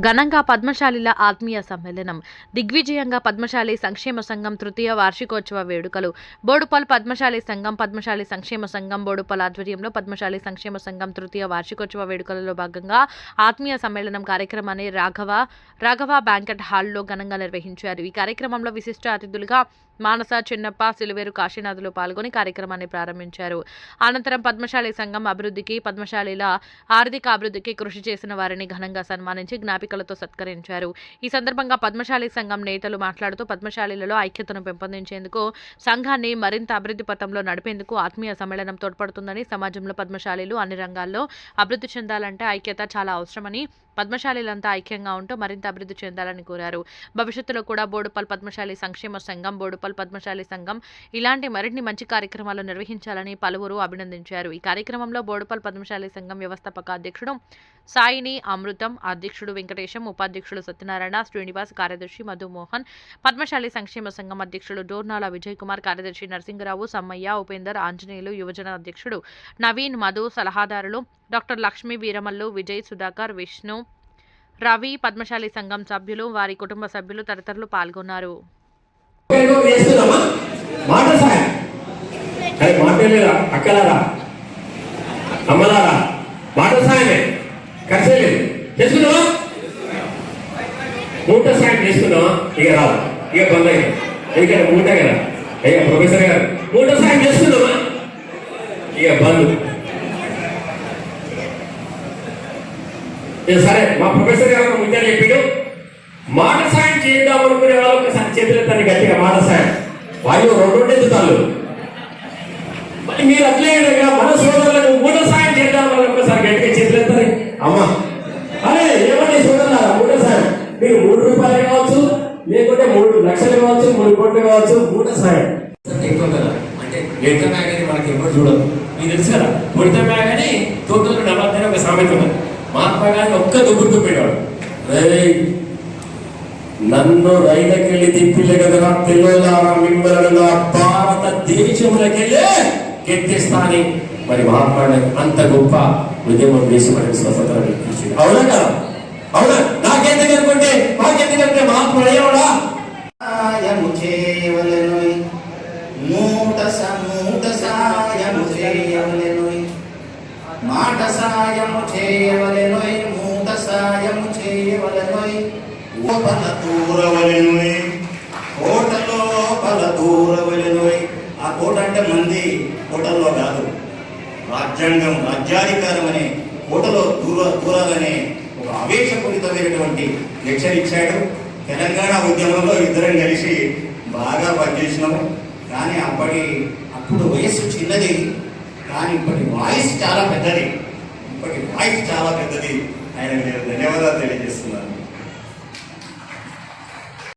ఘనంగా పద్మశాలిల ఆత్మీయ సమ్మేళనం. దిగ్విజయంగా పద్మశాలి సంక్షేమ సంఘం తృతీయ వార్షికోత్సవ వేడుకలు. బోడుపల్ పద్మశాలి సంఘం పద్మశాలి సంక్షేమ సంఘం బోడుపల్ ఆధ్వర్యంలో పద్మశాలి సంక్షేమ సంఘం తృతీయ వార్షికోత్సవ వేడుకలలో భాగంగా ఆత్మీయ సమ్మేళనం కార్యక్రమాన్ని రాఘవ రాఘవ బ్యాంకెట్ హాల్లో ఘనంగా నిర్వహించారు. ఈ కార్యక్రమంలో విశిష్ట అతిథులుగా మానస చిన్నప్ప సిలువేరు కాశీనాథులు పాల్గొని కార్యక్రమాన్ని ప్రారంభించారు. అనంతరం పద్మశాలి సంఘం అభివృద్ధికి పద్మశాలిల ఆర్థిక అభివృద్ధికి కృషి చేసిన వారిని ఘనంగా సన్మానించి జ్ఞాపికలతో సత్కరించారు. ఈ సందర్భంగా పద్మశాలి సంఘం నేతలు మాట్లాడుతూ పద్మశాలిలలో ఐక్యతను పెంపొందించేందుకు సంఘాన్ని మరింత అభివృద్ధి పథంలో నడిపేందుకు ఆత్మీయ సమ్మేళనం తోడ్పడుతుందని సమాజంలో పద్మశాలీలు అన్ని రంగాల్లో అభివృద్ధి చెందాలంటే ఐక్యత చాలా అవసరమని పద్మశాలీలంతా ఐక్యంగా ఉంటూ మరింత అభివృద్ధి చెందాలని కోరారు. భవిష్యత్తులో కూడా బోడుపల్ పద్మశాలి సంక్షేమ సంఘం బోడుపల్ పద్మశాలి సంఘం ఇలాంటి మరిన్ని మంచి కార్యక్రమాలు నిర్వహించాలని పలువురు అభినందించారు. ఈ కార్యక్రమంలో బోడుపల్ పద్మశాలి సంఘం వ్యవస్థాపక అధ్యక్షుడు సాయిని అమృతం అధ్యక్షుడు వెంకటేశం ఉపాధ్యక్షులు సత్యనారాయణ శ్రీనివాస్ కార్యదర్శి మధుమోహన్ పద్మశాలి సంక్షేమ సంఘం అధ్యక్షుడు డోర్నాల విజయ్ కుమార్ కార్యదర్శి నరసింగరావు సమ్మయ్య ఉపేందర్ ఆంజనేయులు యువజన అధ్యక్షుడు నవీన్ మధు సలహాదారులు డాక్టర్ లక్ష్మీ వీరమల్లు విజయ్ సుధాకర్ విష్ణు రవి పద్మశాలి సంఘం సభ్యులు వారి కుటుంబ సభ్యులు తదితరులు పాల్గొన్నారు. అక్కలారా? అమ్మలారా మాట సాయమే ఖర్చే లేదు చేసుకున్నావా మూట సాయం చేసుకున్నావా ఇక రాదు. ఇక బంద్ అయ్యింది ఎందుకంటే మూట కదా. అయ్యా ప్రొఫెసర్ గారు మూట సాయం చేసుకున్నావా ఇక బంద్. సరే మా ప్రొఫెసర్ గారు ముందే చెప్పాడు. మాట సాయం చేద్దాం అనుకునే వాళ్ళు ఒకసారి చేతులు చేతులెత్తండి గట్టిగా మాట సాయం వాళ్ళు రెండు రెండు తాళ్ళు కావచ్చు మూట సాయం ఎక్కువ కదా? అంటే ఎడత బ్యాగ్ అని మనకి ఎవరు చూడదు మీకు తెలుసు కదా ఉడత బ్యాగ్ అని తోటలో నవ్వుతానే ఒక సామెత ఉన్నది. మహాత్మా గాంధీ ఒక్క దుబ్బుడు దుబ్బేవాడు నన్ను రైలకెళ్ళి తిప్పిలే కదా పిల్లలారా మిమ్మల్ని నా మరి మహాత్మా అంత గొప్ప ఉద్యమం చేసి మనకి స్వతంత్రం అవునా అవునా? నాకెందుకు అనుకుంటే చేయవలెనుయ్ మూత సాయము చేయవలెనుయ్ లోపల దూరవలెనుయ్ కోటలో లోపల దూరవలెనుయ్ ఆ కోట అంటే మంది కోటల్లో కాదు. రాజ్యాంగం రాజ్యాధికారం అనే కోటలో దూర దూరాలనే ఒక ఆవేశపూరితమైనటువంటి లెక్చర్ ఇచ్చాడు. తెలంగాణ ఉద్యమంలో ఇద్దరం కలిసి బాగా పనిచేసినాము. కానీ అప్పటి అప్పుడు వయస్సు చిన్నది. కానీ ఇప్పటి వాయిస్ చాలా పెద్దది. ఇప్పటి వాయిస్ చాలా పెద్దది. ఆయన నేను ధన్యవాదాలు తెలియజేస్తున్నాను.